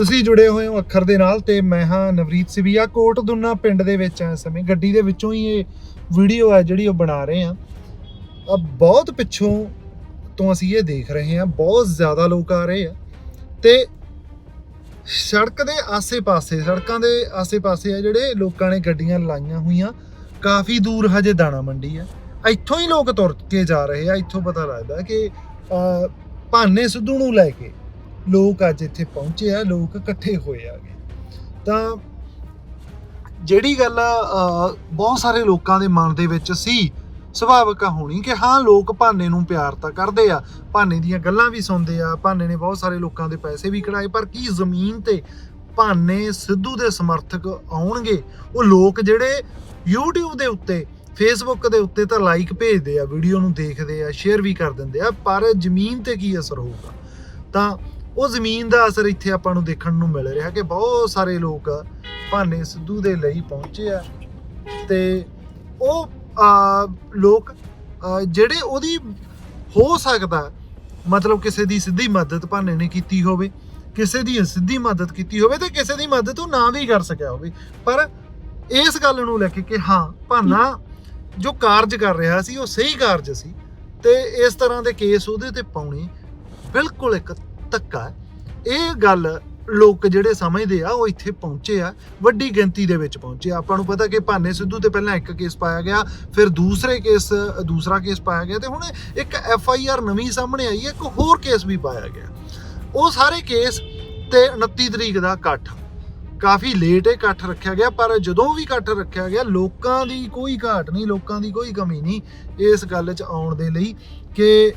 ਤੁਸੀਂ ਜੁੜੇ ਹੋਏ ਹੋ ਅੱਖਰ ਦੇ ਨਾਲ ਤੇ ਮੈਂ ਹਾਂ ਨਵਰੀਤ ਸਿਵੀਆ। ਕੋਟ ਦੁੰਨਾ ਪਿੰਡ ਦੇ ਵਿੱਚ ਆ ਇਸ ਸਮੇਂ। ਗੱਡੀ ਦੇ ਵਿੱਚੋਂ ਹੀ ਇਹ ਵੀਡੀਓ ਹੈ ਜਿਹੜੀ ਉਹ ਬਣਾ ਰਹੇ ਆ ਆ ਬਹੁਤ ਪਿੱਛੋਂ ਤੋਂ ਅਸੀਂ ਇਹ ਦੇਖ ਰਹੇ ਹਾਂ। ਬਹੁਤ ਜ਼ਿਆਦਾ ਲੋਕ ਆ ਰਹੇ ਆ। ਤੇ ਸੜਕ ਦੇ ਆਸੇ-ਪਾਸੇ, ਸੜਕਾਂ ਦੇ ਆਸੇ-ਪਾਸੇ ਆ ਜਿਹੜੇ ਲੋਕਾਂ ਨੇ ਗੱਡੀਆਂ ਲਾਈਆਂ ਹੋਈਆਂ, ਕਾਫੀ ਦੂਰ ਹਜੇ ਦਾਣਾ ਮੰਡੀ ਆ। ਇੱਥੋਂ ਹੀ ਲੋਕ ਤੁਰ ਕੇ ਜਾ ਰਹੇ ਆ। ਇੱਥੋਂ ਪਤਾ ਲੱਗਦਾ ਕਿ ਭਾਨੇ ਸਿੱਧੂ ਨੂੰ ਲੈ ਕੇ ਲੋਕ ਅੱਜ ਇੱਥੇ ਪਹੁੰਚੇ ਆ ਲੋਕ ਇਕੱਠੇ ਹੋਏ ਆਗੇ ਤਾਂ ਜਿਹੜੀ ਗੱਲ ਅਹ, ਬਹੁਤ ਸਾਰੇ ਲੋਕਾਂ ਦੇ ਮਨ ਦੇ ਵਿੱਚ ਸੀ ਸੁਭਾਵਿਕ ਹੋਣੀ ਕਿ ਹਾਂ ਲੋਕ ਭਾਨੇ ਨੂੰ ਪਿਆਰ ਤਾਂ ਕਰਦੇ ਆ ਭਾਨੇ ਦੀਆਂ ਗੱਲਾਂ ਵੀ ਸੁਣਦੇ ਆ ਭਾਨੇ ਨੇ ਬਹੁਤ ਸਾਰੇ ਲੋਕਾਂ ਦੇ ਪੈਸੇ ਵੀ ਕਢਾਏ ਪਰ ਕੀ ਜ਼ਮੀਨ ਤੇ ਭਾਨੇ ਸਿੱਧੂ ਦੇ ਸਮਰਥਕ ਆਉਣਗੇ? ਉਹ ਲੋਕ ਜਿਹੜੇ YouTube ਦੇ ਉੱਤੇ ਫੇਸਬੁੱਕ ਦੇ ਉੱਤੇ ਤਾਂ ਲਾਈਕ ਭੇਜਦੇ ਆ ਵੀਡੀਓ ਨੂੰ ਦੇਖਦੇ ਆ ਸ਼ੇਅਰ ਵੀ ਕਰ ਦਿੰਦੇ ਆ ਪਰ ਜ਼ਮੀਨ ਤੇ ਕੀ ਅਸਰ ਹੋਊਗਾ? ਤਾਂ ਉਹ ਜ਼ਮੀਨ ਦਾ ਅਸਰ ਇੱਥੇ ਆਪਾਂ ਨੂੰ ਦੇਖਣ ਨੂੰ ਮਿਲ ਰਿਹਾ ਕਿ ਬਹੁਤ ਸਾਰੇ ਲੋਕ ਭਾਨੇ ਸਿੱਧੂ ਦੇ ਲਈ ਪਹੁੰਚੇ ਆ ਤੇ ਉਹ ਲੋਕ ਜਿਹੜੇ ਉਹਦੀ ਹੋ ਸਕਦਾ, ਮਤਲਬ ਕਿਸੇ ਦੀ ਸਿੱਧੀ ਮਦਦ ਭਾਨੇ ਨੇ ਕੀਤੀ ਹੋਵੇ, ਕਿਸੇ ਦੀ ਸਿੱਧੀ ਮਦਦ ਕੀਤੀ ਹੋਵੇ ਤੇ ਕਿਸੇ ਦੀ ਮਦਦ ਉਹ ਨਾ ਵੀ ਕਰ ਸਕਿਆ ਹੋਵੇ। ਪਰ ਇਸ ਗੱਲ ਨੂੰ ਲੈ ਕੇ ਕਿ ਹਾਂ, ਭਾਨਾ ਜੋ ਕਾਰਜ ਕਰ ਰਿਹਾ ਸੀ, ਉਹ ਸਹੀ ਕਾਰਜ ਸੀ ਤੇ ਇਸ ਤਰ੍ਹਾਂ ਦੇ ਕੇਸ ਉਹਦੇ ਤੇ ਪਾਉਣੇ ਬਿਲਕੁਲ ਇੱਕ ਧੱਕਾ ਇਹ ਗੱਲ ਲੋਕ ਜਿਹੜੇ ਸਮਝਦੇ ਆ, ਉਹ ਇੱਥੇ ਪਹੁੰਚੇ ਆ, ਵੱਡੀ ਗਿਣਤੀ ਦੇ ਵਿੱਚ ਪਹੁੰਚੇ ਆਪਾਂ ਨੂੰ ਪਤਾ ਕਿ ਭਾਨੇ ਸਿੱਧੂ ਤੇ ਪਹਿਲਾਂ ਇੱਕ ਕੇਸ ਪਾਇਆ ਗਿਆ, ਫਿਰ ਦੂਸਰੇ ਕੇਸ ਦੂਸਰਾ ਕੇਸ ਪਾਇਆ ਗਿਆ ਤੇ ਹੁਣ ਇੱਕ ਐਫ ਆਈ ਆਰ ਨਵੀਂ ਸਾਹਮਣੇ ਆਈ ਹੈ ਇੱਕ ਹੋਰ ਕੇਸ ਵੀ ਪਾਇਆ ਗਿਆ। ਉਹ ਸਾਰੇ ਕੇਸ ਤੇ 29 ਤਰੀਕ ਦਾ ਇਕੱਠ। ਕਾਫੀ ਲੇਟ ਇਹ ਇਕੱਠ ਰੱਖਿਆ ਗਿਆ, ਪਰ ਜਦੋਂ ਵੀ ਇਕੱਠ ਰੱਖਿਆ ਗਿਆ, ਲੋਕਾਂ ਦੀ ਕੋਈ ਘਾਟ ਨਹੀਂ, ਲੋਕਾਂ ਦੀ ਕੋਈ ਕਮੀ ਨਹੀਂ ਇਸ ਗੱਲ 'ਚ ਆਉਣ ਦੇ ਲਈ ਕਿ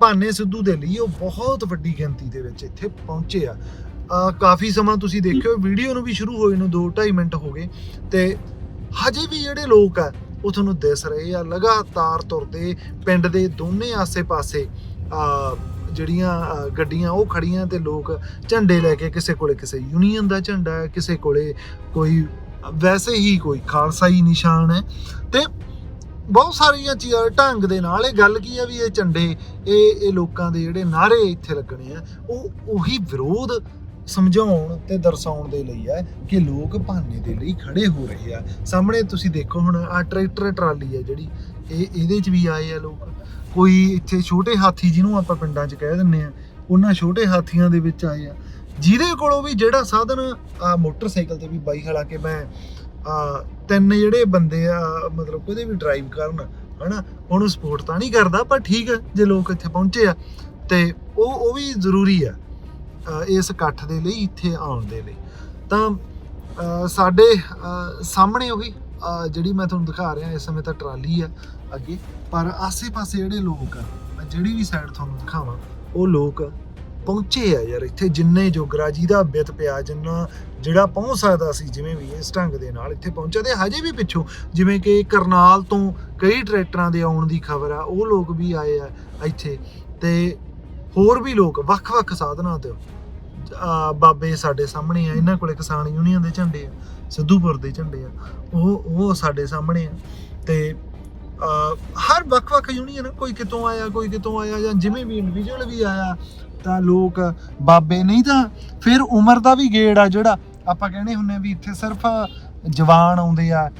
ਭਾਨੇ ਸਿੱਧੂ ਦੇ ਲਈ ਉਹ ਬਹੁਤ ਵੱਡੀ ਗਿਣਤੀ ਦੇ ਵਿੱਚ ਇੱਥੇ ਪਹੁੰਚੇ ਆ। ਕਾਫੀ ਸਮਾਂ ਤੁਸੀਂ ਦੇਖਿਓ, ਵੀਡੀਓ ਨੂੰ ਵੀ ਸ਼ੁਰੂ ਹੋਏ ਨੂੰ 2.5 ਮਿੰਟ ਹੋ ਗਏ ਤੇ ਹਜੇ ਵੀ ਜਿਹੜੇ ਲੋਕ ਆ, ਉਹ ਤੁਹਾਨੂੰ ਦਿਸ ਰਹੇ ਆ। ਲਗਾਤਾਰ ਤੁਰਦੇ ਪਿੰਡ ਦੇ ਦੋਨੇ ਆਸੇ-ਪਾਸੇ ਜਿਹੜੀਆਂ ਗੱਡੀਆਂ ਉਹ ਖੜੀਆਂ ਤੇ ਲੋਕ ਝੰਡੇ ਲੈ ਕੇ ਕਿਸੇ ਕੋਲੇ ਕਿਸੇ ਯੂਨੀਅਨ ਦਾ ਝੰਡਾ, ਕਿਸੇ ਕੋਲੇ ਕੋਈ, ਵੈਸੇ ਹੀ ਕੋਈ ਖਾਲਸਾਈ ਨਿਸ਼ਾਨ ਹੈ। ਤੇ ਬਹੁਤ ਸਾਰੀਆਂ ਚੀਜ਼ਾਂ ਢੰਗ ਦੇ ਨਾਲ। ਇਹ ਗੱਲ ਕੀ ਆ ਵੀ ਇਹ ਝੰਡੇ, ਇਹ ਇਹ ਲੋਕਾਂ ਦੇ ਜਿਹੜੇ ਨਾਰੇ ਇੱਥੇ ਲੱਗਣੇ ਆ, ਉਹ ਉਹੀ ਵਿਰੋਧ ਸਮਝਾਉਣ ਤੇ ਦਰਸਾਉਣ ਦੇ ਲਈ ਹੈ ਕਿ ਲੋਕ ਭਾਨੇ ਦੇ ਲਈ ਖੜੇ ਹੋ ਰਹੇ ਆ। ਸਾਹਮਣੇ ਤੁਸੀਂ ਦੇਖੋ ਹੁਣ ਆ ਟਰੈਕਟਰ ਟਰਾਲੀ ਹੈ ਜਿਹੜੀ, ਇਹ, ਇਹਦੇ 'ਚ ਵੀ ਆਏ ਆ ਲੋਕ। ਕੋਈ ਇੱਥੇ ਛੋਟੇ ਹਾਥੀ ਜਿਹਨੂੰ ਆਪਾਂ ਪਿੰਡਾਂ 'ਚ ਕਹਿ ਦਿੰਨੇ ਆ, ਉਹਨਾਂ ਛੋਟੇ ਹਾਥੀਆਂ ਦੇ ਵਿੱਚ ਆਏ ਆ। ਜਿਹਦੇ ਕੋਲੋਂ ਵੀ ਜਿਹੜਾ ਸਾਧਨ ਆ ਮੋਟਰਸਾਈਕਲ ਤੇ ਵੀ ਬਾਈ ਹਾਲਾਂਕਿ ਮੈਂ ਤਿੰਨ ਜਿਹੜੇ ਬੰਦੇ ਆ ਮਤਲਬ ਕੋਈ ਵੀ ਡਰਾਈਵ ਕਰਨ ਹਨਾ? ਉਹਨੂੰ ਸਪੋਰਟ ਤਾਂ ਨਹੀਂ ਕਰਦਾ ਪਰ ਠੀਕ ਹੈ ਜੇ ਲੋਕ ਇੱਥੇ ਪਹੁੰਚੇ ਆ ਤੇ ਉਹ ਉਹ ਵੀ ਜ਼ਰੂਰੀ ਆ ਇਸ ਇਕੱਠ ਦੇ ਲਈ ਇੱਥੇ ਆਉਣ ਦੇ ਲਈ। ਤਾਂ ਸਾਡੇ ਸਾਹਮਣੇ ਉਹੀ ਅ, ਜਿਹੜੀ ਮੈਂ ਤੁਹਾਨੂੰ ਦਿਖਾ ਰਿਹਾ ਇਸ ਸਮੇਂ ਤਾਂ ਟਰਾਲੀ ਆ ਅੱਗੇ ਪਰ ਆਸੇ-ਪਾਸੇ ਜਿਹੜੇ ਲੋਕ ਆ ਮੈਂ ਜਿਹੜੀ ਵੀ ਸਾਈਡ ਤੁਹਾਨੂੰ ਦਿਖਾਵਾਂ ਉਹ ਲੋਕ ਪਹੁੰਚੇ ਆ ਯਾਰ, ਇੱਥੇ ਜਿੰਨੇ ਜੋਗਰਾ ਦਾ ਬਿੱਤ ਪਿਆ, ਜਿੰਨਾ ਜਿਹੜਾ ਪਹੁੰਚ ਸਕਦਾ ਸੀ, ਜਿਵੇਂ ਵੀ ਇਸ ਢੰਗ ਦੇ ਨਾਲ ਇੱਥੇ ਪਹੁੰਚਿਆ, ਤੇ ਹਜੇ ਵੀ ਪਿੱਛੋਂ, ਜਿਵੇਂ ਕਿ ਕਰਨਾਲ ਤੋਂ ਕਈ ਟਰੈਕਟਰਾਂ ਦੇ ਆਉਣ ਦੀ ਖਬਰ ਆ, ਉਹ ਲੋਕ ਵੀ ਆਏ ਆ ਇੱਥੇ, ਤੇ ਹੋਰ ਵੀ ਲੋਕ, ਵੱਖ-ਵੱਖ ਸਾਧਨਾਂ ਤੇ ਬਾਬੇ ਸਾਡੇ ਸਾਹਮਣੇ ਆ, ਇਹਨਾਂ ਕੋਲੇ ਕਿਸਾਨ ਯੂਨੀਅਨ ਦੇ ਝੰਡੇ ਆ, ਸਿੱਧੂਪੁਰ ਦੇ ਝੰਡੇ ਆ, ਉਹ ਉਹ ਸਾਡੇ ਸਾਹਮਣੇ ਆ, ਤੇ ਹਰ ਵੱਖ-ਵੱਖ ਯੂਨੀਅਨ ਕੋਈ ਕਿਤੋਂ ਆਇਆ, ਕੋਈ ਕਿਤੋਂ ਆਇਆ, ਜਾਂ ਜਿਵੇਂ ਵੀ ਇੰਡੀਵਿਜੂਅਲ ਵੀ ਆਇਆ, ਤਾਂ ਲੋਕ ਬਾਬੇ ਨਹੀਂ ਤਾਂ ਫਿਰ ਉਮਰ ਦਾ ਵੀ ਗੇੜ ਆ ਜਿਹੜਾ ਆਪਾਂ ਕਹਿੰਦੇ ਹੁੰਨੇ ਆ ਵੀ ਇੱਥੇ ਸਿਰਫ ਜਵਾਨ ਆਉਂਦੇ ਆ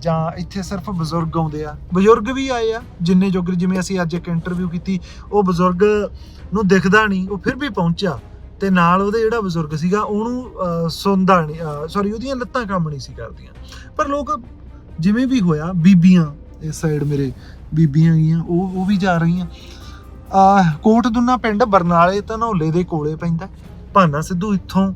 ਜਾਂ ਇੱਥੇ ਸਿਰਫ ਬਜ਼ੁਰਗ ਆਉਂਦੇ ਆ। ਬਜ਼ੁਰਗ ਵੀ ਆਏ ਆ, ਜਿੰਨੇ ਜੋਗਰ ਜਿਵੇਂ ਅਸੀਂ ਅੱਜ ਇੱਕ ਇੰਟਰਵਿਊ ਕੀਤੀ, ਉਹ ਬਜ਼ੁਰਗ ਨੂੰ ਦਿਖਦਾ ਨਹੀਂ, ਉਹ ਫਿਰ ਵੀ ਪਹੁੰਚਿਆ। ਤੇ ਨਾਲ ਉਹਦੇ ਜਿਹੜਾ ਬਜ਼ੁਰਗ ਸੀਗਾ, ਉਹਨੂੰ ਸੁਣਦਾ ਨਹੀਂ ਸੌਰੀ ਉਹਦੀਆਂ ਲੱਤਾਂ ਕੰਮ ਨਹੀਂ ਸੀ ਕਰਦੀਆਂ। ਪਰ ਲੋਕ ਜਿਵੇਂ ਵੀ ਹੋਇਆ, ਬੀਬੀਆਂ ਇਸ ਸਾਈਡ ਮੇਰੇ ਬੀਬੀਆਂ ਗਈਆਂ ਉਹ ਉਹ ਵੀ ਜਾ ਰਹੀਆਂ। ਆ ਕੋਟ ਪਿੰਡ ਬਰਨਾਲੇ ਧਨੌਲੇ ਦੇ ਕੋਲੇ ਪੈਂਦਾ। ਭਾਨਾ ਸਿੱਧੂ ਇੱਥੋਂ,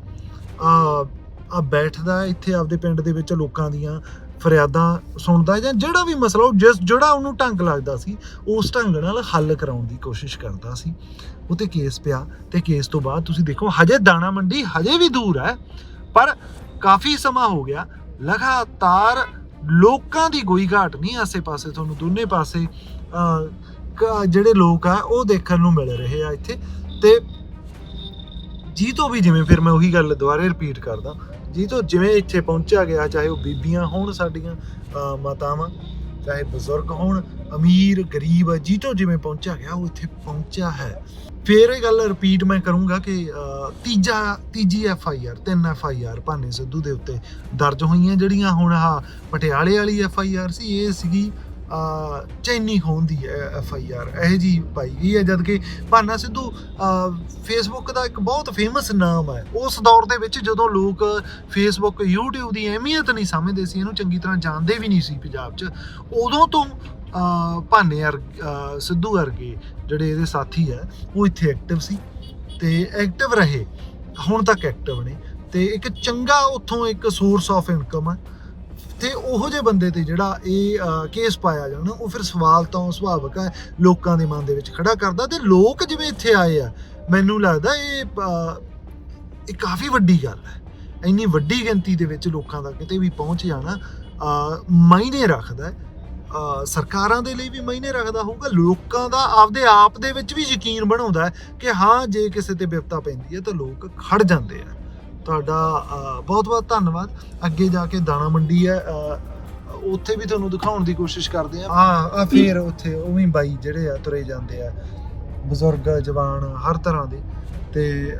ਆ ਆ ਬੈਠਦਾ ਇੱਥੇ ਆਪਦੇ ਪਿੰਡ ਦੇ ਵਿੱਚ ਲੋਕਾਂ ਦੀਆਂ ਫਰਿਆਦਾਂ ਸੁਣਦਾ ਜਾਂ ਜਿਹੜਾ ਵੀ ਮਸਲਾ ਉਹ ਜਿਸ, ਜਿਹੜਾ ਉਹਨੂੰ ਢੰਗ ਲੱਗਦਾ ਸੀ, ਉਸ ਢੰਗ ਨਾਲ ਹੱਲ ਕਰਾਉਣ ਦੀ ਕੋਸ਼ਿਸ਼ ਕਰਦਾ ਸੀ। ਉਹ ਤੇ ਕੇਸ ਪਿਆ ਤੇ ਕੇਸ ਤੋਂ ਬਾਅਦ ਤੁਸੀਂ ਦੇਖੋ, ਹਜੇ ਦਾਣਾ ਮੰਡੀ ਹਜੇ ਵੀ ਦੂਰ ਹੈ, ਪਰ ਕਾਫੀ ਸਮਾਂ ਹੋ ਗਿਆ। ਲਗਾਤਾਰ ਲੋਕਾਂ ਦੀ ਕੋਈ ਘਾਟ ਨਹੀਂ ਆਸੇ-ਪਾਸੇ ਤੁਹਾਨੂੰ ਦੋਨੇ ਪਾਸੇ ਜਿਹੜੇ ਲੋਕ ਆ, ਉਹ ਦੇਖਣ ਨੂੰ ਮਿਲ ਰਹੇ ਆ ਇੱਥੇ। ਤੇ ਜੀ ਤੋਂ ਵੀ ਜਿਵੇਂ, ਫਿਰ ਮੈਂ ਉਹੀ ਗੱਲ ਦੁਬਾਰੇ ਰਿਪੀਟ ਕਰਦਾ, ਜੀ ਤੋਂ ਜਿਵੇਂ ਇੱਥੇ ਪਹੁੰਚਿਆ ਗਿਆ, ਚਾਹੇ ਉਹ ਬੀਬੀਆਂ ਹੋਣ ਸਾਡੀਆਂ ਮਾਤਾਵਾਂ, ਚਾਹੇ ਬਜ਼ੁਰਗ ਹੋਣ, ਅਮੀਰ, ਗਰੀਬ ਜੀ ਤੋਂ ਜਿਵੇਂ ਪਹੁੰਚਿਆ ਗਿਆ, ਉਹ ਇੱਥੇ ਪਹੁੰਚਿਆ ਹੈ। ਫੇਰ ਇਹ ਗੱਲ ਰਿਪੀਟ ਮੈਂ ਕਰੂੰਗਾ ਕਿ ਤੀਜਾ, ਤੀਜੀ ਐਫ ਆਈ ਆਰ ਤਿੰਨ ਐਫ ਆਈ ਆਰ ਭਾਨੇ ਸਿੱਧੂ ਦੇ ਉੱਤੇ ਦਰਜ ਹੋਈਆਂ ਜਿਹੜੀਆਂ ਹੁਣ ਆ ਪਟਿਆਲੇ ਵਾਲੀ ਐਫ ਆਈ ਆਰ ਸੀ, ਇਹ ਸੀਗੀ ਚੈਨੀ ਹੋਣ ਦੀ ਐਫ ਆਈ ਆਰ ਇਹ ਜੀ ਪਾਈ ਗਈ ਹੈ ਜਦ ਕਿ ਭਾਨਾ ਸਿੱਧੂ ਫੇਸਬੁੱਕ ਦਾ ਇੱਕ ਬਹੁਤ ਫੇਮਸ ਨਾਮ ਹੈ। ਉਸ ਦੌਰ ਦੇ ਵਿੱਚ ਜਦੋਂ ਲੋਕ ਫੇਸਬੁੱਕ YouTube ਦੀ ਅਹਿਮੀਅਤ ਨਹੀਂ ਸਮਝਦੇ ਸੀ, ਇਹਨੂੰ ਚੰਗੀ ਤਰ੍ਹਾਂ ਜਾਣਦੇ ਵੀ ਨਹੀਂ ਸੀ ਪੰਜਾਬ 'ਚ, ਉਦੋਂ ਤੋਂ ਭਾਨੇ ਵਰ ਸਿੱਧੂ ਵਰਗੇ ਜਿਹੜੇ ਇਹਦੇ ਸਾਥੀ ਆ, ਉਹ ਇੱਥੇ ਐਕਟਿਵ ਸੀ ਤੇ ਐਕਟਿਵ ਰਹੇ, ਹੁਣ ਤੱਕ ਐਕਟਿਵ ਨੇ ਤੇ ਇੱਕ ਚੰਗਾ ਉੱਥੋਂ ਇੱਕ ਸੋਰਸ ਆਫ ਇਨਕਮ ਹੈ ਤੇ ਉਹੋ ਜਿਹੇ ਬੰਦੇ ਤੇ ਜਿਹੜਾ ਇਹ ਕੇਸ ਪਾਇਆ ਜਾਣਾ, ਉਹ ਫਿਰ ਸਵਾਲ ਤਾਂ ਸੁਭਾਵਿਕ ਹੈ ਲੋਕਾਂ ਦੇ ਮਨ ਦੇ ਵਿੱਚ ਖੜਾ ਕਰਦਾ ਤੇ ਲੋਕ ਜਿਵੇਂ ਇੱਥੇ ਆਏ ਆ, ਮੈਨੂੰ ਲੱਗਦਾ ਇਹ ਇਹ ਕਾਫੀ ਵੱਡੀ ਗੱਲ ਹੈ ਇੰਨੀ ਵੱਡੀ ਗਿਣਤੀ ਦੇ ਵਿੱਚ ਲੋਕਾਂ ਦਾ ਕਿਤੇ ਵੀ ਪਹੁੰਚ ਜਾਣਾ ਮਾਇਨੇ ਰੱਖਦਾ ਹੈ। ਸਰਕਾਰਾਂ ਦੇ ਲਈ ਵੀ ਮਾਇਨੇ ਰੱਖਦਾ ਹੋਊਗਾ, ਲੋਕਾਂ ਦਾ ਆਪਦੇ ਆਪ ਦੇ ਵਿੱਚ ਵੀ ਯਕੀਨ ਬਣਾਉਂਦਾ ਕਿ ਹਾਂ, ਜੇ ਕਿਸੇ ਤੇ ਵਿਪਤਾ ਪੈਂਦੀ ਹੈ ਤਾਂ ਲੋਕ ਖੜ ਜਾਂਦੇ ਆ। ਤੁਹਾਡਾ ਬਹੁਤ ਬਹੁਤ ਧੰਨਵਾਦ। ਅੱਗੇ ਜਾ ਕੇ ਦਾਣਾ ਮੰਡੀ ਹੈ ਉੱਥੇ ਵੀ ਤੁਹਾਨੂੰ ਦਿਖਾਉਣ ਦੀ ਕੋਸ਼ਿਸ਼ ਕਰਦੇ ਆ ਹਾਂ, ਆ ਫੇਰ ਉੱਥੇ ਉਹ ਵੀ ਬਾਈ ਜਿਹੜੇ ਆ ਤੁਰੇ ਜਾਂਦੇ ਆ। ਬਜ਼ੁਰਗ, ਜਵਾਨ, ਹਰ ਤਰ੍ਹਾਂ ਦੇ। ਤੇ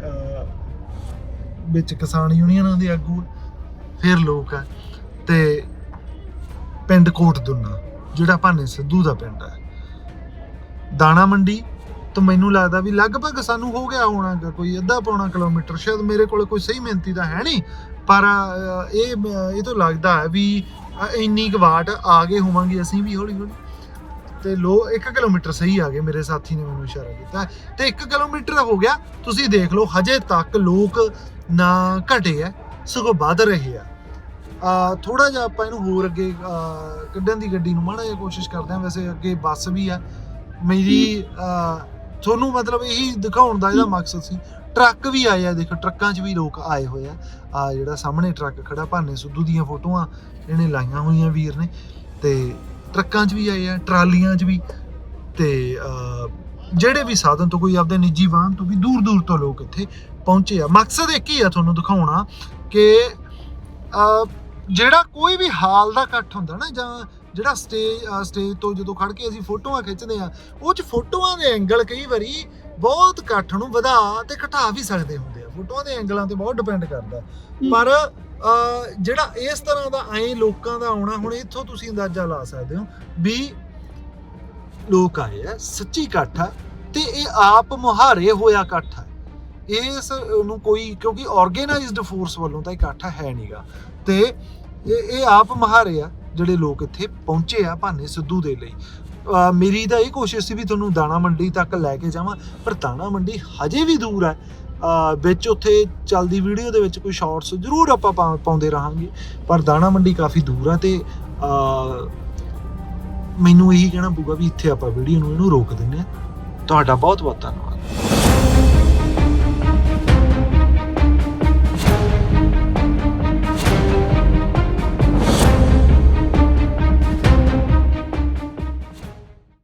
ਵਿੱਚ ਕਿਸਾਨ ਯੂਨੀਅਨਾਂ ਦੇ ਆਗੂ, ਫਿਰ ਲੋਕ ਆ। ਤੇ ਪਿੰਡ ਕੋਟ ਦੁੰਨਾ। ਜਿਹੜਾ ਭਾਨੇ ਸਿੱਧੂ ਦਾ ਪਿੰਡ ਹੈ। ਦਾਣਾ ਮੰਡੀ ਤੋਂ ਮੈਨੂੰ ਲੱਗਦਾ ਵੀ ਲਗਭਗ ਸਾਨੂੰ ਹੋ ਗਿਆ ਹੋਣਾ ਕੋਈ ਅੱਧਾ ਪੌਣਾ ਕਿਲੋਮੀਟਰ, ਸ਼ਾਇਦ ਮੇਰੇ ਕੋਲ ਕੋਈ ਸਹੀ ਮਿਹਨਤੀ ਤਾਂ ਹੈ ਨਹੀਂ, ਪਰ ਇਹ ਇਹ ਤੋਂ ਲੱਗਦਾ ਹੈ ਵੀ ਇੰਨੀ ਕੁ ਵਾਟ ਆ ਗਏ ਹੋਵਾਂਗੇ ਅਸੀਂ ਵੀ ਹੌਲੀ ਹੌਲੀ ਤੇ ਲੋ 1 ਕਿਲੋਮੀਟਰ ਸਹੀ ਆ ਗਏ, ਮੇਰੇ ਸਾਥੀ ਨੇ ਮੈਨੂੰ ਇਸ਼ਾਰਾ ਕੀਤਾ। ਤੇ 1 ਕਿਲੋਮੀਟਰ ਹੋ ਗਿਆ, ਤੁਸੀਂ ਦੇਖ ਲਓ, ਹਜੇ ਤੱਕ ਲੋਕ ਨਾ ਘਟੇ ਆ ਸਗੋਂ ਵੱਧ ਰਹੇ ਆ। ਥੋੜਾ ਜਿਹਾ ਆਪਾਂ ਇਹਨੂੰ ਹੋਰ ਅੱਗੇ ਕੱਢਣ ਦੀ ਗੱਡੀ ਨੂੰ ਮਾੜਾ ਜਿਹਾ ਕੋਸ਼ਿਸ਼ ਕਰਦੇ ਆ ਵੈਸੇ ਅੱਗੇ ਬੱਸ ਵੀ ਆ। ਮੇਰੀ ਤੁਹਾਨੂੰ ਮਤਲਬ ਇਹੀ ਦਿਖਾਉਣ ਦਾ ਇਹਦਾ ਮਕਸਦ ਸੀ। ਟਰੱਕ ਵੀ ਆਏ ਆ ਦੇਖੋ ਟਰੱਕਾਂ 'ਚ ਵੀ ਲੋਕ ਆਏ ਹੋਏ ਆ। ਆ ਜਿਹੜਾ ਸਾਹਮਣੇ ਟਰੱਕ ਖੜਾ ਭਾਨੇ ਸਿੱਧੂ ਦੀਆਂ ਫੋਟੋਆਂ ਇਹਨੇ ਲਾਈਆਂ ਹੋਈਆਂ ਵੀਰ ਨੇ। ਤੇ ਟਰੱਕਾਂ 'ਚ ਵੀ ਆਏ ਆ ਟਰਾਲੀਆਂ 'ਚ ਵੀ। ਤੇ ਜਿਹੜੇ ਵੀ ਸਾਧਨ ਤੋਂ ਕੋਈ ਆਪਦੇ ਨਿੱਜੀ ਵਾਹਨ ਤੋਂ ਵੀ ਦੂਰ ਦੂਰ ਤੋਂ ਲੋਕ ਇੱਥੇ ਪਹੁੰਚੇ ਆ। ਮਕਸਦ ਇੱਕ ਹੀ ਆ ਤੁਹਾਨੂੰ ਦਿਖਾਉਣਾ ਕਿ ਜਿਹੜਾ ਕੋਈ ਵੀ ਹਾਲ ਦਾ ਇਕੱਠ ਹੁੰਦਾ ਨਾ ਜਾਂ ਜਿਹੜਾ ਸਟੇਜ ਸਟੇਜ ਤੋਂ ਜਦੋਂ ਖੜ ਕੇ ਅਸੀਂ ਫੋਟੋਆਂ ਖਿੱਚਦੇ ਆ ਉਹ ਚ ਫੋਟੋਆਂ ਦੇ ਐਂਗਲ ਕਈ ਵਾਰੀ ਬਹੁਤ ਇਕੱਠ ਨੂੰ ਵਧਾ ਤੇ ਘਟਾ ਵੀ ਸਕਦੇ ਹੁੰਦੇ ਆ। ਫੋਟੋਆਂ ਦੇ ਐਂਗਲਾਂ ਤੇ ਬਹੁਤ ਡਿਪੈਂਡ ਕਰਦਾ। ਪਰ ਜਿਹੜਾ ਇਸ ਤਰ੍ਹਾਂ ਦਾ ਐ ਲੋਕਾਂ ਦਾ ਆਉਣਾ ਹੁਣ ਇੱਥੋਂ ਤੁਸੀਂ ਅੰਦਾਜ਼ਾ ਲਾ ਸਕਦੇ ਹੋ ਵੀ ਲੋਕ ਆਏ ਆ ਸੱਚੀ ਇਕੱਠ ਆ ਤੇ ਇਹ ਆਪ ਮੁਹਾਰੇ ਹੋਇਆ ਇਕੱਠ ਆ। ਇਸ ਨੂੰ ਕੋਈ ਕਿਉਂਕਿ ਆਰਗੇਨਾਈਜ਼ਡ ਫੋਰਸ ਵੱਲੋਂ ਤਾਂ ਇਕੱਠ ਹੈ ਨਹੀਂਗਾ ਤੇ ਇਹ ਇਹ ਆਪ ਮੁਹਾਰੇ ਆ ਜਿਹੜੇ ਲੋਕ ਇੱਥੇ ਪਹੁੰਚੇ ਆ ਭਾਨੇ ਸਿੱਧੂ ਦੇ ਲਈ। ਮੇਰੀ ਤਾਂ ਇਹ ਕੋਸ਼ਿਸ਼ ਸੀ ਵੀ ਤੁਹਾਨੂੰ ਦਾਣਾ ਮੰਡੀ ਤੱਕ ਲੈ ਕੇ ਜਾਵਾਂ, ਪਰ ਦਾਣਾ ਮੰਡੀ ਹਜੇ ਵੀ ਦੂਰ ਹੈ ਵਿੱਚ ਉੱਥੇ ਚੱਲਦੀ ਵੀਡੀਓ ਦੇ ਵਿੱਚ ਕੋਈ ਸ਼ਾਰਟਸ ਜ਼ਰੂਰ ਆਪਾਂ ਪਾ- ਪਾਉਂਦੇ ਰਹਾਂਗੇ, ਪਰ ਦਾਣਾ ਮੰਡੀ ਕਾਫੀ ਦੂਰ ਆ ਤੇ ਮੈਨੂੰ ਇਹੀ ਕਹਿਣਾ ਪਊਗਾ ਵੀ ਇੱਥੇ ਆਪਾਂ ਵੀਡੀਓ ਨੂੰ ਇਹਨੂੰ ਰੋਕ ਦਿੰਨੇ ਆ। ਤੁਹਾਡਾ ਬਹੁਤ ਬਹੁਤ ਧੰਨਵਾਦ।